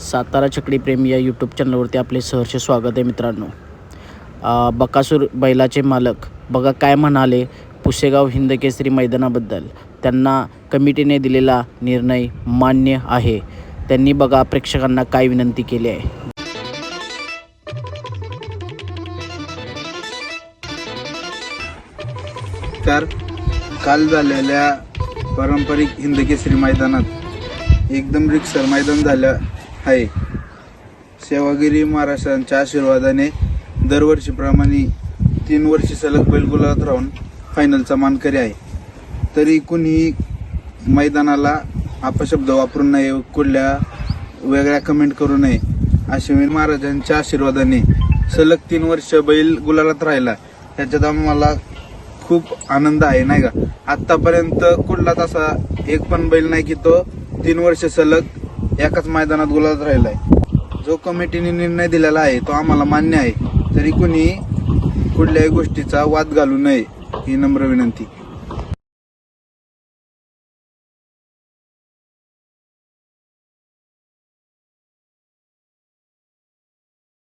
सातारा छकडी प्रेम या यूट्यूब चॅनलवरती आपले सहर्ष स्वागत आहे मित्रांनो. बकासूर बैलाचे मालक बघा काय म्हणाले पुसेगाव हिंदकेसरी मैदानाबद्दल. त्यांना कमिटीने दिलेला निर्णय मान्य आहे. त्यांनी बघा प्रेक्षकांना काय विनंती केली आहे. तर काल झालेल्या पारंपरिक हिंदकेसरी मैदानात एकदम रिक्सर मैदान झालं. आहे. सेवागिरी महाराष्ट्रांच्या आशीर्वादाने दरवर्षीप्रमाणे तीन वर्षी सलग बैलगुलात राहून फायनलचा मानकरी आहे. तरी कुणीही मैदानाला अपशब्द वापरू नये कुठल्या वेगळ्या कमेंट करू नये अश्विन महाराजांच्या आशीर्वादाने सलग तीन वर्ष बैल गुलालात राहिला. त्याच्यात आम्हाला खूप आनंद आहे नाही का? आत्तापर्यंत कुठलाच असा एक पण बैल नाही की तो तीन वर्ष सलग एकाच मैदानात गुलाबात राहिलाय. जो कमिटीने निर्णय दिलेला आहे तो आम्हाला मान्य आहे. तरी कुणी कुठल्याही गोष्टीचा वाद घालू नये ही नम्र विनंती.